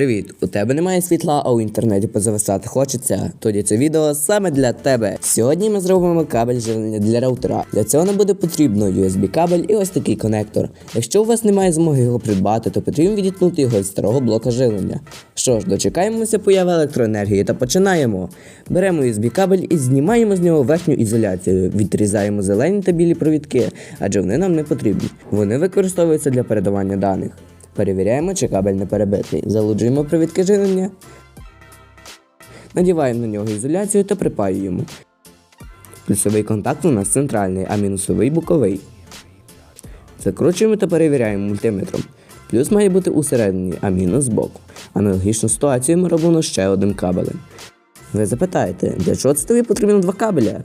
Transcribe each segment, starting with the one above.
Привіт! У тебе немає світла, а у інтернеті позависати хочеться. Тоді це відео саме для тебе. Сьогодні ми зробимо кабель живлення для раутера. Для цього нам буде потрібно USB кабель і ось такий конектор. Якщо у вас немає змоги його придбати, то потрібно відіткнути його від старого блока живлення. Що ж, дочекаємося появи електроенергії та починаємо. Беремо USB кабель і знімаємо з нього верхню ізоляцію. Відрізаємо зелені та білі провідки, адже вони нам не потрібні. Вони використовуються для передавання даних. Перевіряємо, чи кабель не перебитий. Залуджуємо провідки живлення. Надіваємо на нього ізоляцію та припаюємо. Плюсовий контакт у нас центральний, а мінусовий боковий. Закручуємо та перевіряємо мультиметром. Плюс має бути усередині, а мінус збоку. Аналогічну ситуацію ми робимо ще одним кабелем. Ви запитаєте, для чого це тобі потрібно два кабеля?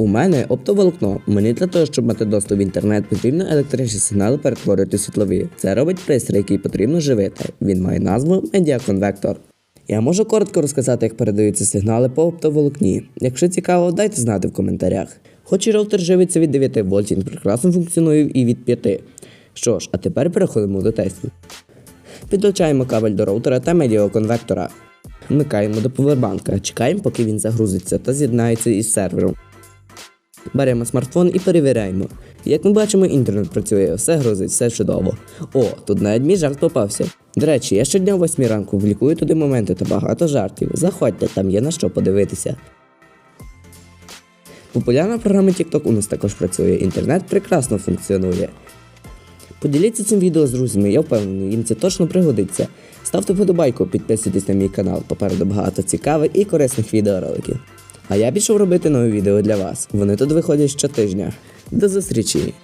У мене оптоволокно. Мені для того, щоб мати доступ в інтернет, потрібно електричні сигнали перетворювати в світлові. Це робить пристрій, який потрібно живити. Він має назву медіаконвектор. Я можу коротко розказати, як передаються сигнали по оптоволокні. Якщо цікаво, дайте знати в коментарях. Хоч і роутер живиться від 9 вольт, він прекрасно функціонує і від 5. Що ж, а тепер переходимо до тестів. Підключаємо кабель до роутера та медіаконвектора. Вмикаємо до повербанка, чекаємо, поки він загрузиться та з'єднається із сервером. Беремо смартфон і перевіряємо. Як ми бачимо, інтернет працює, все грузить, все чудово. О, тут навіть мій жарт попався. До речі, я щодня о 8 ранку влікую туди моменти та багато жартів. Заходьте, там є на що подивитися. Популярна програма TikTok у нас також працює, інтернет прекрасно функціонує. Поділіться цим відео з друзями, я впевнений, їм це точно пригодиться. Ставте вподобайку, підписуйтесь на мій канал, попереду багато цікавих і корисних відеороликів. А я пішов робити нові відео для вас. Вони тут виходять щотижня. До зустрічі!